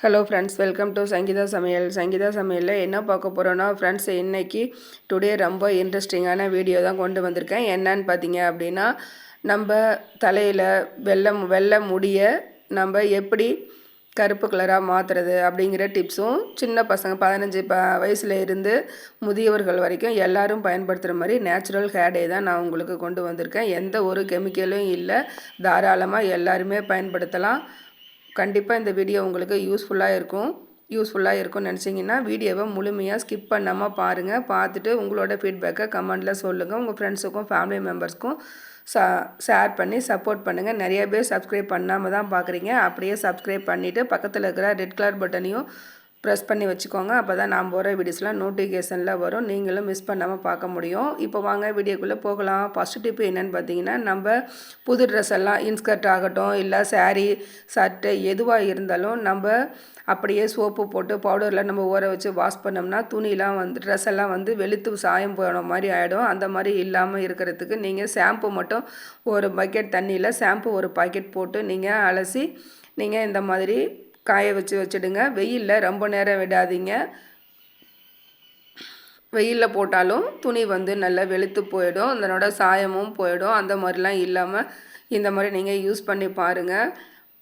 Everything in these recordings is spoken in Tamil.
Hello friends welcome to Sangeetha Samayal Sangeetha சமையலில் என்ன பார்க்க போகிறோன்னா ஃப்ரெண்ட்ஸ் இன்றைக்கி டுடே ரொம்ப இன்ட்ரெஸ்டிங்கான வீடியோ தான் கொண்டு வந்திருக்கேன். என்னன்னு பார்த்தீங்க அப்படின்னா நம்ம தலையில் வெள்ளம் வெள்ளை முடிய நம்ம எப்படி கருப்பு கலராக மாற்றுறது அப்படிங்கிற டிப்ஸும் சின்ன பசங்க பதினஞ்சு ப வயசில் இருந்து முதியவர்கள் வரைக்கும் எல்லாரும் பயன்படுத்துகிற மாதிரி நேச்சுரல் ஹேடே தான் நான் உங்களுக்கு கொண்டு வந்திருக்கேன். எந்த ஒரு கெமிக்கலும் இல்லை தாராளமாக எல்லாருமே பயன்படுத்தலாம். கண்டிப்பாக இந்த வீடியோ உங்களுக்கு யூஸ்ஃபுல்லாக இருக்கும். யூஸ்ஃபுல்லாக இருக்கும்னு நினச்சிங்கன்னா வீடியோவை முழுமையாக ஸ்கிப் பண்ணாமல் பாருங்கள் பார்த்துட்டு உங்களோட ஃபீட்பேக்கை கமெண்டில் சொல்லுங்கள் உங்கள் ஃப்ரெண்ட்ஸுக்கும் ஃபேமிலி மெம்பர்ஸ்க்கும் ச ஷேர் பண்ணி சப்போர்ட் பண்ணுங்கள் நிறைய பேர் சப்ஸ்கிரைப் பண்ணாமல் தான் பார்க்குறீங்க. அப்படியே சப்ஸ்கிரைப் பண்ணிவிட்டு பக்கத்தில் இருக்கிற ரெட் கலர் பட்டனையும் ப்ரெஸ் பண்ணி வச்சுக்கோங்க. அப்போ தான் நான் போகிற வீடியோஸ்லாம் நோட்டிஃபிகேஷனில் வரும். நீங்களும் மிஸ் பண்ணாமல் பார்க்க முடியும். இப்போ வாங்க வீடியோக்குள்ளே போகலாம். ஃபஸ்ட்டு டிப்பு என்னென்னு பார்த்தீங்கன்னா நம்ம புது ட்ரெஸ் எல்லாம் இன்ஸ்கர்ட் ஆகட்டும் இல்லை சாரீ சட்டை எதுவாக இருந்தாலும் நம்ம அப்படியே சோப்பு போட்டு பவுடரில் நம்ம ஊற வச்சு வாஷ் பண்ணோம்னா துணிலாம் வந்து ட்ரெஸ் எல்லாம் வந்து வெளுத்து சாயம் போன மாதிரி ஆகிடும் அந்த மாதிரி இல்லாமல் இருக்கிறதுக்கு நீங்கள் ஷாம்பு மட்டும் ஒரு பக்கெட் தண்ணியில் ஷாம்பு ஒரு பாக்கெட் போட்டு நீங்கள் அலசி நீங்கள் இந்த மாதிரி காய வச்சு வச்சுடுங்க. வெயிலில் ரொம்ப நேரம் விடாதீங்க. வெயிலில் போட்டாலும் துணி வந்து நல்லா வெளுத்து போயிடும். அதனோட சாயமும் போயிடும். அந்த மாதிரிலாம் இல்லாமல் இந்த மாதிரி நீங்கள் யூஸ் பண்ணி பாருங்கள்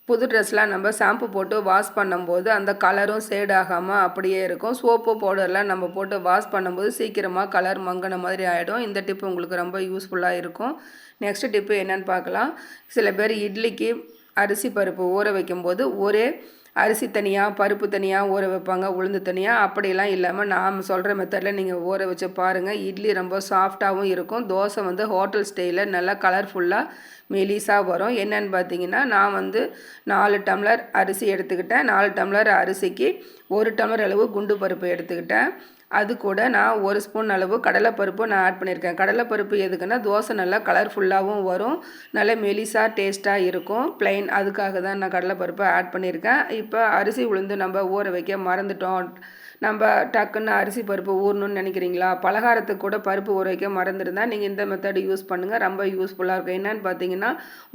புது ட்ரெஸ்லாம் நம்ம ஷாம்பு போட்டு வாஷ் பண்ணும்போது அந்த கலரும் சேட் ஆகாமல் அப்படியே இருக்கும். சோப்பு பவுடர்லாம் நம்ம போட்டு வாஷ் பண்ணும்போது சீக்கிரமாக கலர் மங்கின மாதிரி ஆகிடும் இந்த டிப்பு உங்களுக்கு ரொம்ப யூஸ்ஃபுல்லாக இருக்கும். நெக்ஸ்ட் டிப்பு என்னென்னு பார்க்கலாம். சில பேர் இட்லிக்கு அரிசி பருப்பு ஊற வைக்கும்போது ஒரே அரிசி தனியாக பருப்பு தனியாக ஊற வைப்பாங்க. உளுந்து தனியாக அப்படிலாம் இல்லாமல் நாம் சொல்கிற மெத்தடில் நீங்கள் ஊற வச்சு பாருங்கள் இட்லி ரொம்ப சாஃப்டாகவும் இருக்கும். தோசை வந்து ஹோட்டல் ஸ்டைலில் நல்லா கலர்ஃபுல்லாக மெலிசாக வரும். என்னென்னு பார்த்தீங்கன்னா நான் வந்து நாலு டம்ளர் அரிசி எடுத்துக்கிட்டேன். நாலு டம்ளர் அரிசிக்கு ஒரு டம்ளர் அளவு குண்டு பருப்பு எடுத்துக்கிட்டேன். அது கூட நான் ஒரு ஸ்பூன் அளவு கடலைப்பருப்பு நான் ஆட் பண்ணியிருக்கேன். கடலைப்பருப்பு எதுக்குன்னா தோசை நல்லா கலர்ஃபுல்லாகவும் வரும். நல்லா மெலிசாக டேஸ்ட்டாக இருக்கும். ப்ளைன் அதுக்காக தான் நான் கடலைப்பருப்பை ஆட் பண்ணியிருக்கேன். இப்போ அரிசி உளுந்து நம்ம ஊற வைக்க மறந்துட்டோம். நம்ம டக்குன்னு அரிசி பருப்பு ஊறணும்னு நினைக்கிறீங்களா? பலகாரத்துக்கு கூட பருப்பு ஊற வைக்க மறந்துருந்தால் நீங்கள் இந்த மெத்தட் யூஸ் பண்ணுங்கள் ரொம்ப யூஸ்ஃபுல்லாக இருக்கும். என்னென்னு பார்த்தீங்கன்னா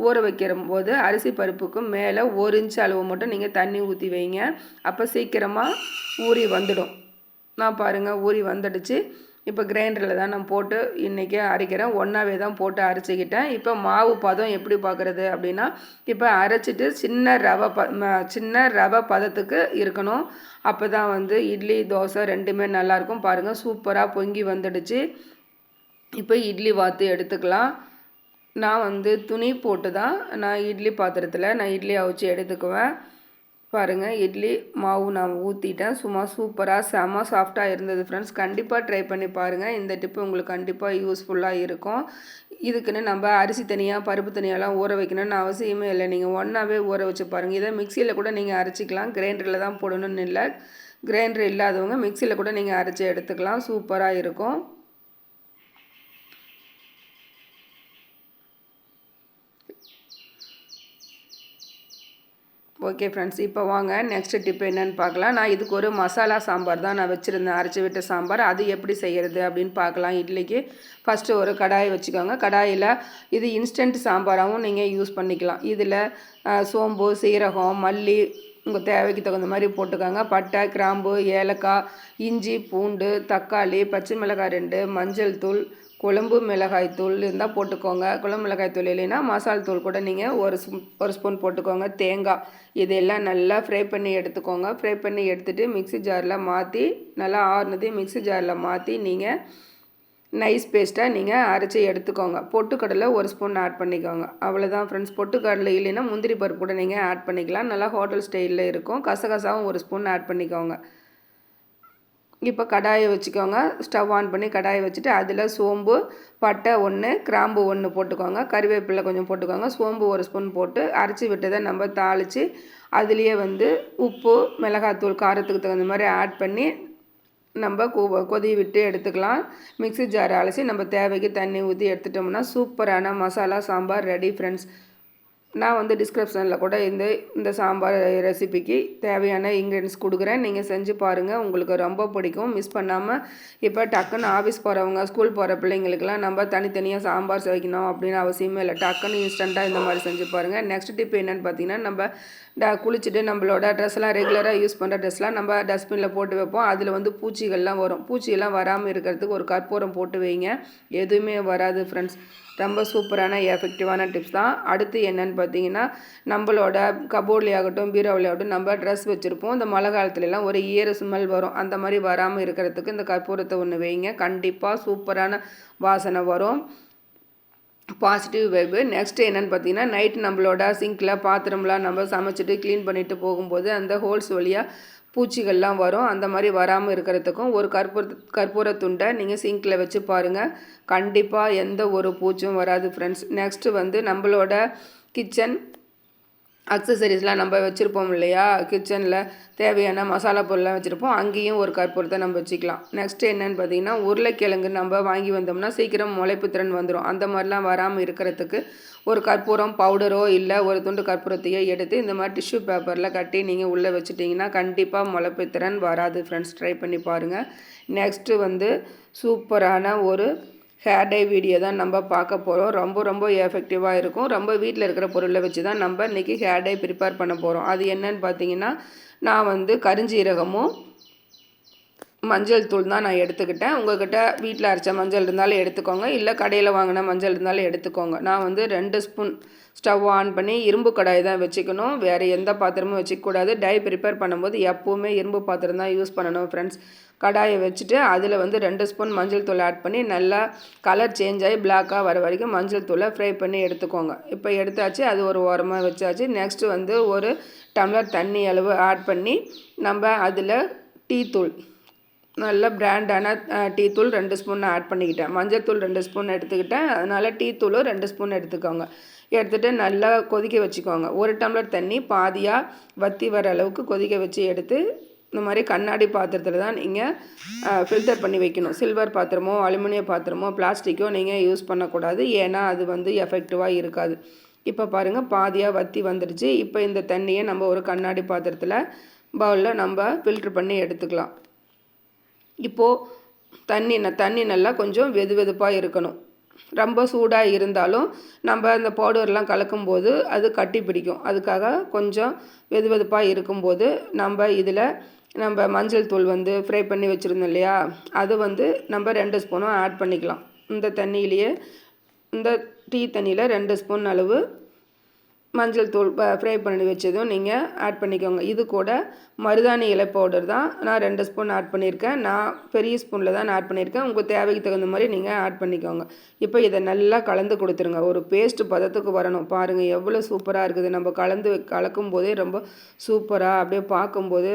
ஊற வைக்கிற போது அரிசி பருப்புக்கு மேலே ஒரு இன்ச் அளவு மட்டும் நீங்கள் தண்ணி ஊற்றி வைங்க. அப்போ சீக்கிரமாக ஊறி வந்துடும். நான் பாருங்கள் ஊறி வந்துடுச்சு. இப்போ கிரைண்டரில் தான் நான் போட்டு இன்றைக்கி அரைக்கிறேன். ஒன்றாவே தான் போட்டு அரைச்சிக்கிட்டேன். இப்போ மாவு பதம் எப்படி பார்க்குறது அப்படின்னா இப்போ அரைச்சிட்டு சின்ன ரவை ப சின்ன ரவை பதத்துக்கு இருக்கணும். அப்போ தான் வந்து இட்லி தோசை ரெண்டுமே நல்லாயிருக்கும் பாருங்கள் சூப்பராக பொங்கி வந்துடுச்சு. இப்போ இட்லி வாத்து எடுத்துக்கலாம். நான் வந்து துணி போட்டு தான் நான் இட்லி பாத்திரத்தில் நான் இட்லி அவிச்சு எடுத்துக்குவேன். பாருங்கள் இட்லி மாவு நான் ஊற்றிட்டேன் சும்மா சூப்பராக செம சாஃப்டாக இருந்தது ஃப்ரெண்ட்ஸ் கண்டிப்பாக ட்ரை பண்ணி பாருங்கள் இந்த டிப்பு உங்களுக்கு கண்டிப்பாக யூஸ்ஃபுல்லாக இருக்கும். இதுக்குன்னு நம்ம அரிசி தனியாக பருப்பு தனியாலாம் ஊற வைக்கணும்னு அவசியமே இல்லை. நீங்கள் ஒன்றாவே ஊற வச்சு பாருங்கள் இதை மிக்சியில் கூட நீங்கள் அரைச்சிக்கலாம். கிரைண்டரில் தான் போடணும்னு இல்லை. கிரைண்டர் இல்லாதவங்க மிக்சியில் கூட நீங்கள் அரைச்சி எடுத்துக்கலாம். சூப்பராக இருக்கும். ஓகே ஃப்ரெண்ட்ஸ் இப்போ வாங்க நெக்ஸ்ட் டிப் என்னென்னு பார்க்கலாம். நான் இதுக்கு ஒரு மசாலா சாம்பார் தான் நான் வச்சுருந்தேன். அரைச்சி விட்ட சாம்பார். அது எப்படி செய்கிறது அப்படின்னு பார்க்கலாம். இட்லிக்கு ஃபஸ்ட்டு ஒரு கடாயை வச்சுக்கோங்க. கடாயில் இது இன்ஸ்டன்ட் சாம்பாராகவும் நீங்கள் யூஸ் பண்ணிக்கலாம். இதில் சோம்பு சீரகம் மல்லி உங்கள் தேவைக்கு தகுந்த மாதிரி போட்டுக்கோங்க. பட்டை கிராம்பு ஏலக்காய் இஞ்சி பூண்டு தக்காளி பச்சை மிளகாய் ரெண்டு மஞ்சள் தூள் குழம்பு மிளகாய் தூள் இருந்தால் போட்டுக்கோங்க. குழம்பு மிளகாய் தூள் இல்லைன்னா மசால் தூள் கூட நீங்கள் ஒரு ஸ்பூன் ஒரு ஸ்பூன் போட்டுக்கோங்க. தேங்காய் இதெல்லாம் நல்லா ஃப்ரை பண்ணி எடுத்துக்கோங்க. ஃப்ரை பண்ணி எடுத்துகிட்டு மிக்சி ஜாரில் மாற்றி நல்லா ஆறுனதையும் மிக்சி ஜாரில் மாற்றி நீங்கள் நைஸ் பேஸ்ட்டாக நீங்கள் அரைச்சி எடுத்துக்கோங்க. பொட்டுக்கடலை ஒரு ஸ்பூன் ஆட் பண்ணிக்கோங்க. அவ்வளோதான் ஃப்ரெண்ட்ஸ் பொட்டுக்கடலை இல்லைன்னா முந்திரி பருப்பு கூட நீங்கள் ஆட் பண்ணிக்கலாம். நல்லா ஹோட்டல் ஸ்டைலில் இருக்கும். கசகசாவும் ஒரு ஸ்பூன் ஆட் பண்ணிக்கோங்க. இப்போ கடாயை வச்சுக்கோங்க. ஸ்டவ் ஆன் பண்ணி கடாயை வச்சுட்டு அதில் சோம்பு பட்டை ஒன்று கிராம்பு ஒன்று போட்டுக்கோங்க. கறிவேப்பிலை கொஞ்சம் போட்டுக்கோங்க. சோம்பு ஒரு ஸ்பூன் போட்டு அரைச்சி விட்டதை நம்ம தாளித்து அதுலேயே வந்து உப்பு மிளகாத்தூள் காரத்துக்கு தகுந்த மாதிரி ஆட் பண்ணி நம்ம கொதி விட்டு எடுத்துக்கலாம். மிக்சி ஜார் அலசி நம்ம தேவைக்கு தண்ணி ஊற்றி எடுத்துட்டோம்னா சூப்பரான மசாலா சாம்பார் ரெடி ஃப்ரெண்ட்ஸ் நான் வந்து டிஸ்கிரிப்ஷனில் கூட இந்த இந்த சாம்பார் ரெசிபிக்கு தேவையான இன்க்ரீடியன்ஸ் கொடுக்குறேன். நீங்கள் செஞ்சு பாருங்கள் உங்களுக்கு ரொம்ப பிடிக்கும். மிஸ் பண்ணாமல் இப்போ டக்குன்னு ஆஃபீஸ் போகிறவங்க ஸ்கூல் போகிற பிள்ளைங்களுக்கெல்லாம் நம்ம தனித்தனியாக சாம்பார் வைக்கணும் அப்படின்னு அவசியமே இல்லை. டக்குன்னு இன்ஸ்டண்ட்டாக இந்த மாதிரி செஞ்சு பாருங்கள் நெக்ஸ்ட் டிப் என்னென்னு பார்த்தீங்கன்னா நம்ம ட குளிச்சுட்டு நம்மளோட ட்ரெஸ்லாம் ரெகுலராக யூஸ் பண்ணுற ட்ரெஸ்லாம் நம்ம டஸ்ட்பினில் போட்டு வைப்போம். அதில் வந்து பூச்சிகள்லாம் வரும். பூச்சியெல்லாம் வராமல் இருக்கிறதுக்கு ஒரு கற்பூரம் போட்டு வைங்க. எதுவுமே வராது ஃப்ரெண்ட்ஸ் ரொம்ப சூப்பரான எஃபெக்டிவான டிப்ஸ் தான். அடுத்து என்னென்னு பார்த்தீங்கன்னா நம்மளோட கபோர்ட்லேயாகட்டும் பீரோவிலையாகட்டும் நம்ம ட்ரெஸ் வச்சுருப்போம். இந்த மழை காலத்துலலாம் ஒரு ஈர ஸ்மெல் வரும். அந்த மாதிரி வராமல் இருக்கிறதுக்கு இந்த கற்பூரத்தை ஒன்று வைங்க. கண்டிப்பாக சூப்பரான வாசனை வரும். பாசிட்டிவ் வைபு நெக்ஸ்ட்டு என்னென்னு பார்த்தீங்கன்னா நைட் நம்மளோட சிங்கில் பாத்திரம்லாம் நம்ம சமைச்சிட்டு க்ளீன் பண்ணிவிட்டு போகும்போது அந்த ஹோல்ஸ் வழியாக பூச்சிகள்லாம் வரும். அந்த மாதிரி வராமல் இருக்கிறதுக்கும் ஒரு கற்பூர கற்பூர துண்டை நீங்கள் சிங்கில் வச்சு பாருங்கள் கண்டிப்பாக எந்த ஒரு பூச்சும் வராது ஃப்ரெண்ட்ஸ் நெக்ஸ்ட்டு வந்து நம்மளோட கிச்சன் அக்சசரிஸ்லாம் நம்ம வச்சுருப்போம் இல்லையா? கிச்சனில் தேவையான மசாலா பொருள்லாம் வச்சுருப்போம். அங்கேயும் ஒரு கற்பூரத்தை நம்ம வச்சுக்கலாம். நெக்ஸ்ட் என்னென்னு பார்த்தீங்கன்னா உருளைக்கிழங்கு நம்ம வாங்கி வந்தோம்னா சீக்கிரம் முளைப்பு திறன் வந்துடும் அந்த மாதிரிலாம் வராமல் இருக்கிறதுக்கு ஒரு கற்பூரம் பவுடரோ இல்லை ஒரு துண்டு கற்பூரத்தையோ எடுத்து இந்த மாதிரி டிஷ்யூ பேப்பரில் கட்டி நீங்கள் உள்ளே வச்சுட்டிங்கன்னா கண்டிப்பாக முளைப்பு திறன் வராது. ஃப்ரெண்ட்ஸ் ட்ரை பண்ணி பாருங்கள் நெக்ஸ்ட்டு வந்து சூப்பரான ஒரு ஹேர் டை வீடியோ தான் நம்ம பார்க்க போகிறோம் ரொம்ப ரொம்ப எஃபெக்டிவாக இருக்கும். ரொம்ப வீட்டில் இருக்கிற பொருளை வச்சு தான் நம்ம இன்றைக்கி ஹேர் டை ப்ரிப்பேர் பண்ண போகிறோம் அது என்னன்னு பார்த்தீங்கன்னா நான் வந்து கருஞ்சீரகமும் மஞ்சள் தூள் தான் நான் எடுத்துக்கிட்டேன். உங்கள்கிட்ட வீட்டில் அரைச்ச மஞ்சள் இருந்தாலும் எடுத்துக்கோங்க. இல்லை கடையில் வாங்கின மஞ்சள் இருந்தாலும் எடுத்துக்கோங்க. நான் வந்து ரெண்டு ஸ்பூன் ஸ்டவ் ஆன் பண்ணி இரும்பு கடாய் தான் வச்சுக்கணும். வேறு எந்த பாத்திரமும் வச்சுக்கூடாது டை ப்ரிப்பேர் பண்ணும்போது எப்போவுமே இரும்பு பாத்திரம் தான் யூஸ் பண்ணணும் ஃப்ரெண்ட்ஸ் கடாயை வச்சுட்டு அதில் வந்து ரெண்டு ஸ்பூன் மஞ்சள் தூள் ஆட் பண்ணி நல்லா கலர் சேஞ்ச் ஆகி பிளாக்காக வர வரைக்கும் மஞ்சள் தூளை ஃப்ரை பண்ணி எடுத்துக்கோங்க. இப்போ எடுத்தாச்சு. அது ஒரு ஓரமாக வச்சாச்சு. நெக்ஸ்ட்டு வந்து ஒரு டம்ளர் தண்ணி அளவு ஆட் பண்ணி நம்ம அதில் டீ தூள் நல்ல பிராண்டான டீ தூள் ரெண்டு ஸ்பூன் ஆட் பண்ணிக்கிட்டேன். மஞ்சள் தூள் ரெண்டு ஸ்பூன் எடுத்துக்கிட்டேன். அதனால் டீ தூளும் ரெண்டு ஸ்பூன் எடுத்துக்கோங்க. எடுத்துகிட்டு நல்லா கொதிக்க வச்சுக்கோங்க. ஒரு டம்ளர் தண்ணி பாதியாக வற்றி வர அளவுக்கு கொதிக்க வச்சு எடுத்து இந்த மாதிரி கண்ணாடி பாத்திரத்தில் தான் நீங்கள் ஃபில்டர் பண்ணி வைக்கணும். சில்வர் பாத்திரமோ அலுமினிய பாத்திரமோ பிளாஸ்டிக்கோ நீங்கள் யூஸ் பண்ணக்கூடாது. ஏன்னா அது வந்து எஃபெக்டிவாக இருக்காது. இப்போ பாருங்கள் பாதியாக வற்றி வந்துடுச்சு. இப்போ இந்த தண்ணியை நம்ம ஒரு கண்ணாடி பாத்திரத்தில் பவுலில் நம்ம ஃபில்ட்ரு பண்ணி எடுத்துக்கலாம். இப்போது தண்ணி தண்ணி நல்லா கொஞ்சம் வெது வெதுப்பாக இருக்கணும். ரொம்ப சூடாக இருந்தாலும் நம்ம அந்த பவுடர்லாம் கலக்கும்போது அது கட்டி பிடிக்கும். அதுக்காக கொஞ்சம் வெது வெதுப்பாக இருக்கும்போது நம்ம இதில் நம்ம மஞ்சள் தூள் வந்து ஃப்ரை பண்ணி வச்சுருந்தோம் இல்லையா? அது வந்து நம்ம ரெண்டு ஸ்பூனும் ஆட் பண்ணிக்கலாம். இந்த தண்ணியிலேயே இந்த டீ தண்ணியில் ரெண்டு ஸ்பூன் அளவு மஞ்சள் தூள் ஃப்ரை பண்ணி வச்சதும் நீங்கள் ஆட் பண்ணிக்கோங்க. இது கூட மருதாணி இலை பவுடர் தான் நான் ரெண்டு ஸ்பூன் ஆட் பண்ணியிருக்கேன் நான் பெரிய ஸ்பூனில் தான் நான் ஆட் பண்ணியிருக்கேன் உங்கள் தேவைக்கு தகுந்த மாதிரி நீங்கள் ஆட் பண்ணிக்கோங்க. இப்போ இதை நல்லா கலந்து கொடுத்துருங்க. ஒரு பேஸ்ட் பதத்துக்கு வரணும். பாருங்கள் எவ்வளோ சூப்பராக இருக்குது. நம்ம கலந்து கலக்கும் போதே ரொம்ப சூப்பராக அப்படியே பார்க்கும்போது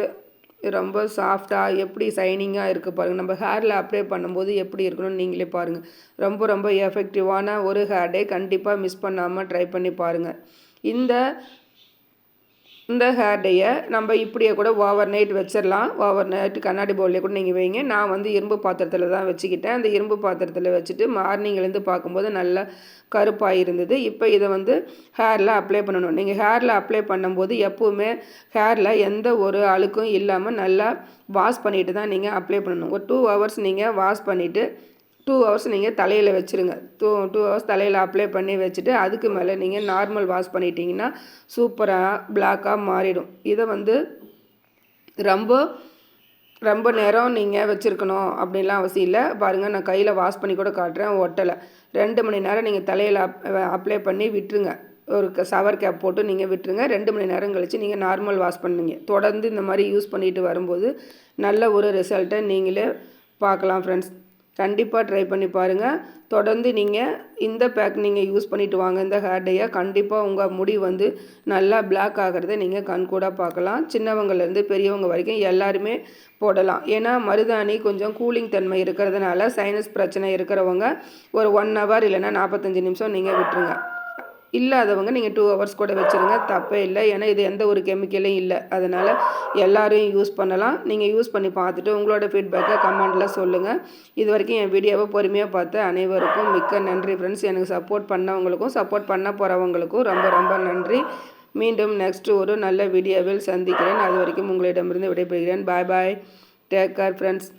ரொம்ப சாஃப்டாக எப்படி சைனிங்காக இருக்குது பாருங்கள் நம்ம ஹேரில் அப்ளை பண்ணும்போது எப்படி இருக்கணும்னு நீங்களே பாருங்கள் ரொம்ப ரொம்ப எஃபெக்டிவான ஒரு ஹேர் டே கண்டிப்பாக மிஸ் பண்ணாமல் ட்ரை பண்ணி பாருங்கள் இந்த இந்த ஹேர் டேயை நம்ம இப்படியே கூட ஓவர் நைட் வச்சிடலாம் ஓவர் நைட் கண்ணாடி பவுல்லே கூட நீங்கள் வைங்க. நான் வந்து இரும்பு பாத்திரத்தில் தான் வச்சுக்கிட்டேன். அந்த இரும்பு பாத்திரத்தில் வச்சுட்டு மார்னிங்லேருந்து பார்க்கும்போது நல்லா கருப்பாக இருந்தது. இப்போ இதை வந்து ஹேரில் அப்ளை பண்ணணும். நீங்கள் ஹேரில் அப்ளை பண்ணும்போது எப்போவுமே ஹேரில் எந்த ஒரு அழுக்கும் இல்லாமல் நல்லா வாஷ் பண்ணிவிட்டு தான் நீங்கள் அப்ளை பண்ணணும். ஒரு டூ ஹவர்ஸ் நீங்கள் வாஷ் பண்ணிவிட்டு டூ ஹவர்ஸ் நீங்கள் தலையில் வச்சுருங்க. டூ டூ ஹவர்ஸ் தலையில் அப்ளை பண்ணி வச்சுட்டு அதுக்கு மேலே நீங்கள் நார்மல் வாஷ் பண்ணிட்டீங்கன்னா சூப்பராக பிளாக்காக மாறிடும். இதை வந்து ரொம்ப ரொம்ப நேரம் நீங்கள் வச்சுருக்கணும் அப்படின்லாம் அவசியம் இல்லை. பாருங்கள் நான் கையில் வாஷ் பண்ணி கூட காட்டுறேன் ஒட்டலை. ரெண்டு மணி நேரம் நீங்கள் தலையில் அப்ளை பண்ணி விட்டுருங்க. ஒரு சவர் கேப் போட்டு நீங்கள் விட்டுருங்க. ரெண்டு மணி நேரம் கழித்து நீங்கள் நார்மல் வாஷ் பண்ணுங்க. தொடர்ந்து இந்த மாதிரி யூஸ் பண்ணிட்டு வரும்போது நல்ல ஒரு ரிசல்ட்டை நீங்களே பார்க்கலாம் ஃப்ரெண்ட்ஸ் கண்டிப்பாக ட்ரை பண்ணி பாருங்கள் தொடர்ந்து நீங்கள் இந்த பேக் நீங்கள் யூஸ் பண்ணிவிட்டு வாங்க. இந்த ஹேர் டேயை கண்டிப்பாக உங்கள் முடி வந்து நல்லா பிளாக் ஆகிறத நீங்கள் கண்கூடாக பார்க்கலாம். சின்னவங்கலேருந்து பெரியவங்க வரைக்கும் எல்லாருமே போடலாம். ஏன்னா மருதாணி கொஞ்சம் கூலிங் தன்மை இருக்கிறதுனால சைனஸ் பிரச்சனை இருக்கிறவங்க ஒரு ஒன் ஹவர் இல்லைன்னா நாற்பத்தஞ்சு நிமிஷம் நீங்கள் விட்டுருங்க. இல்லாதவங்க நீங்கள் டூ ஹவர்ஸ் கூட வச்சுருங்க தப்பே இல்லை. ஏன்னா இது எந்த ஒரு கெமிக்கலும் இல்லை. அதனால் எல்லோரும் யூஸ் பண்ணலாம். நீங்கள் யூஸ் பண்ணி பார்த்துட்டு உங்களோட ஃபீட்பேக்கை கமெண்டில் சொல்லுங்கள் இது வரைக்கும் என் வீடியோவை பொறுமையாக பார்த்து அனைவருக்கும் மிக்க நன்றி ஃப்ரெண்ட்ஸ் எனக்கு சப்போர்ட் பண்ணவங்களுக்கும் சப்போர்ட் பண்ண போகிறவங்களுக்கும் ரொம்ப ரொம்ப நன்றி. மீண்டும் நெக்ஸ்ட் ஒரு நல்ல வீடியோவில் சந்திக்கிறேன். அது வரைக்கும் உங்களிடமிருந்து விடைபெறுகிறேன். Bye bye take care friends